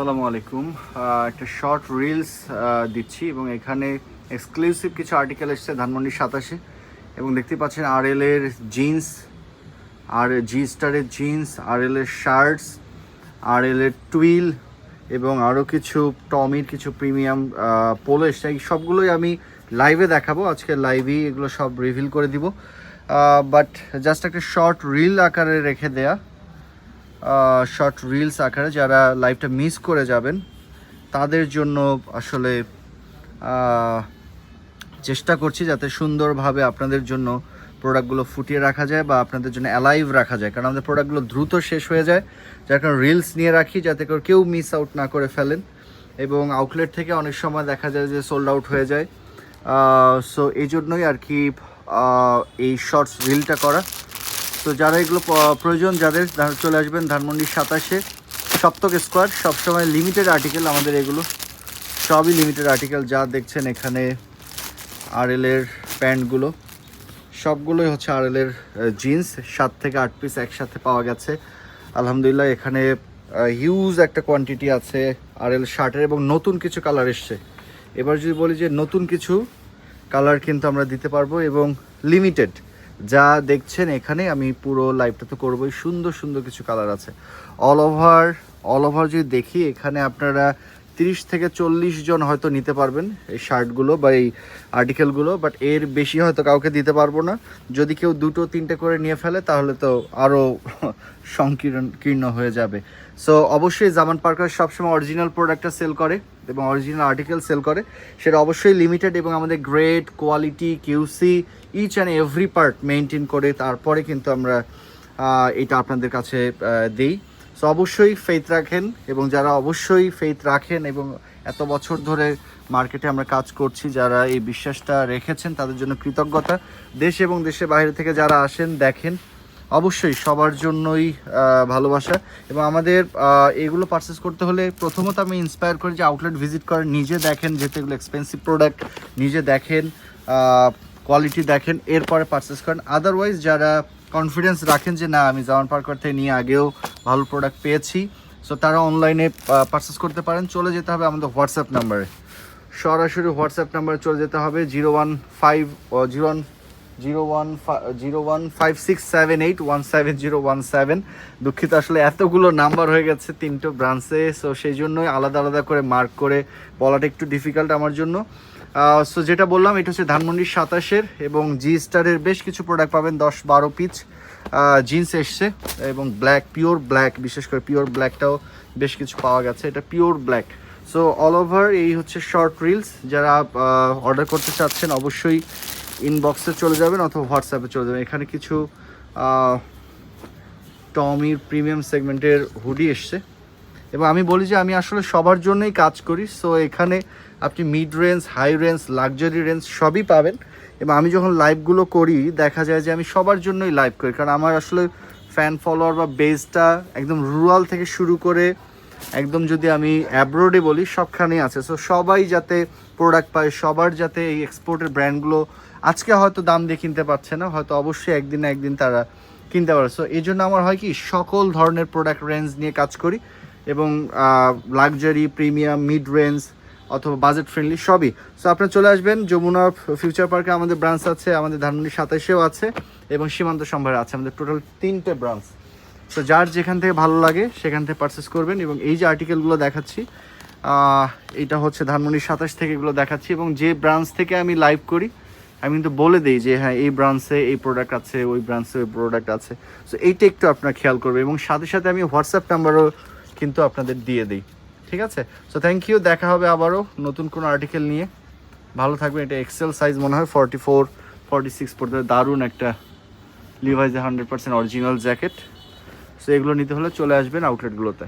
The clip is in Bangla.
আসসালামু আলাইকুম। একটা শর্ট রিলস দিচ্ছি এবং এখানে এক্সক্লুসিভ কিছু আর্টিকেল এসছে ধানমন্ডি সাতাশে এবং দেখতে পাচ্ছেন আর এল এর জিন্স আর জি স্টারের জিন্স আর এল এর শার্টস আর এল এর টুইল এবং আরও কিছু টমির কিছু প্রিমিয়াম পোলো এসছে। এই সবগুলোই আমি লাইভে দেখাবো। আজকে লাইভেই এগুলো সব রিভিল করে দিব। বাট জাস্ট একটা শর্ট রিল আকারে রেখে দেয়া। শর্ট রিলস আকারে যারা লাইভটা মিস করে যাবেন, তাদের জন্য আসলে চেষ্টা করছি যাতে সুন্দরভাবে আপনাদের জন্য প্রোডাক্টগুলো ফুটিয়ে রাখা যায় বা আপনাদের জন্য অ্যালাইভ রাখা যায়। কারণ আমাদের প্রোডাক্টগুলো দ্রুত শেষ হয়ে যায়, যার কারণে রিলস নিয়ে রাখি যাতে করে কেউ মিস আউট না করে ফেলেন। এবং আউটলেট থেকে অনেক সময় দেখা যায় যে সোল্ড আউট হয়ে যায়। সো এই জন্যই আর কি এই শর্টস রিলটা করা। তো যারা এগুলো প্রয়োজন, যাদের চলে আসবেন ধানমন্ডি সাতাশে, সপ্তক স্কোয়ার, সবসময় লিমিটেড আর্টিকেল আমাদের এগুলো, সবই লিমিটেড আর্টিকেল যা দেখছেন এখানে আরএল এর প্যান্টগুলো সবগুলোই হচ্ছে আরএল এর জিন্স সাত থেকে আট পিস একসাথে পাওয়া গেছে। আলহামদুলিল্লাহ এখানে হিউজ একটা কোয়ান্টিটি আছে আরএল শার্টের এবং নতুন কিছু কালার এসছে। এবার যদি বলি যে নতুন কিছু কালার কিন্তু আমরা দিতে পারব এবং লিমিটেড যা দেখছেন এখানে, আমি পুরো লাইভটা তো করবোই। সুন্দর সুন্দর কিছু কালার আছে। অল ওভার অল ওভার যদি দেখি, এখানে আপনারা তিরিশ থেকে চল্লিশ জন হয়তো নিতে পারবেন এই শার্টগুলো বা এই আর্টিকেলগুলো বাট এর বেশি হয়তো কাউকে দিতে পারব না। যদি কেউ দুটো, তিনটে করে নিয়ে ফেলে, তাহলে তো আরও সংকীর্ণ, কীর্ণ হয়ে যাবে। সো অবশ্যই জামান পার্কার সবসময় অরিজিনাল প্রোডাক্টটা সেল করে। এবং অরিজিনাল আর্টিকেল সেল করে, সেটা অবশ্যই লিমিটেড এবং আমাদের grade quality QC each and every part maintain করে তারপরে কিন্তু আমরা এটা আপনাদের কাছে দিই। সো অবশ্যই ফেথ রাখেন এবং যারা অবশ্যই ফেথ রাখেন এবং এত বছর ধরে মার্কেটে আমরা কাজ করছি, যারা এই বিশ্বাসটা রেখেছেন, তাদের জন্য কৃতজ্ঞতা। দেশ এবং দেশের বাইরে থেকে যারা আসেন, দেখেন অবশ্যই সবার জন্যই ভালোবাসা। এবং আমাদের এগুলো পারচেস করতে হলে প্রথমত আমি ইন্সপায়ার করি যে আউটলেট ভিজিট করেন নিজে দেখেন যেহেতু এগুলো এক্সপেন্সিভ প্রোডাক্ট নিজে দেখেন কোয়ালিটি দেখেন, এরপরে পারচেস করেন। আদারওয়াইজ যারা কনফিডেন্স রাখেন যে না, আমি জামান পার্কার থেকে নিয়ে আগেও ভালো প্রোডাক্ট পেয়েছি সো তারা অনলাইনে পারচেস করতে পারেন। চলে যেতে হবে আমাদের হোয়াটসঅ্যাপ নাম্বারে সরাসরি হোয়াটসঅ্যাপ নাম্বারে চলে যেতে হবে zero one five zero one zero one zero one five six seven eight one seven zero one seven. দুঃখিত, আসলে এতগুলো নাম্বার হয়ে গেছে তিনটে ব্রাঞ্চে সো সেই জন্যই আলাদা আলাদা করে মার্ক করে বলাটা একটু ডিফিকাল্ট আমার জন্য। সো যেটা বললাম, এটা হচ্ছে ধানমন্ডির সাতাশের এবং জি স্টারের বেশ কিছু প্রোডাক্ট পাবেন, দশ বারো পিচ জিন্স এসছে এবং ব্ল্যাক পিওর ব্ল্যাক বিশেষ করে পিওর ব্ল্যাকটাও বেশ কিছু পাওয়া গেছে, এটা pure black so all over এই হচ্ছে শর্ট রিলস যারা অর্ডার করতে চাচ্ছেন, অবশ্যই ইনবক্সে চলে যাবেন অথবা হোয়াটসঅ্যাপে চলে যাবেন। এখানে কিছু টমির প্রিমিয়াম সেগমেন্টের হুডি এসছে। এবং আমি বলি যে আমি আসলে সবার জন্যই কাজ করি সো এখানে আপনি mid range high range luxury range সবই পাবেন। এবং আমি যখন লাইভগুলো করি, দেখা যায় যে আমি সবার জন্যই লাইভ করি। কারণ আমার আসলে ফ্যান ফলোয়ার বা বেসটা একদম রুরাল থেকে শুরু করে একদম যদি আমি অ্যাব্রোডে বলি, সবখানেই আছে। সো সবাই যাতে প্রোডাক্ট পায়, সবার যাতে এই এক্সপোর্টের ব্র্যান্ডগুলো আজকে হয়তো দাম দিয়ে কিনতে পারছে না, হয়তো অবশ্যই একদিন না একদিন তারা কিনতে পারে সো এই জন্য আমার হয় কি, সকল ধরনের প্রোডাক্ট রেঞ্জ নিয়ে কাজ করি এবং লাক্সারি প্রিমিয়াম মিড রেঞ্জ অথবা বাজেট ফ্রেন্ডলি সবই। সো আপনারা চলে আসবেন, যমুনা ফিউচার পার্কে আমাদের ব্রাঞ্চ আছে, আমাদের ধানমন্ডি সাতাশেও আছে এবং সীমান্ত সম্ভারে আছে। আমাদের টোটাল তিনটে ব্রাঞ্চ তো যার যেখান থেকে ভালো লাগে, সেখান থেকে পারচেস করবেন এবং এই যে আর্টিকেলগুলো দেখাচ্ছি এটা হচ্ছে ধানমন্ডি সাতাশ থেকে এগুলো দেখাচ্ছি এবং যে ব্রাঞ্চ থেকে আমি লাইভ করি, আমি কিন্তু বলে দিই যে হ্যাঁ এই ব্রাঞ্চে এই প্রোডাক্ট আছে, ওই ব্রাঞ্চে ওই প্রোডাক্ট আছে। সো এইটা একটু আপনার খেয়াল করবে এবং সাথে সাথে আমি হোয়াটসঅ্যাপ নাম্বারও কিন্তু আপনাদের দিয়ে দিই। ঠিক আছে? সো থ্যাংক ইউ দেখা হবে আবারও নতুন কোনো আর্টিকেল নিয়ে। ভালো থাকবেন, এটা এক্সেল সাইজ মনে হয় ফর্টি ফোর ফর্টি সিক্স পর্যন্ত দারুণ একটা লিভাইজে hundred percent original jacket so এগুলো নিতে হলে চলে আসবেন আউটলেটগুলোতে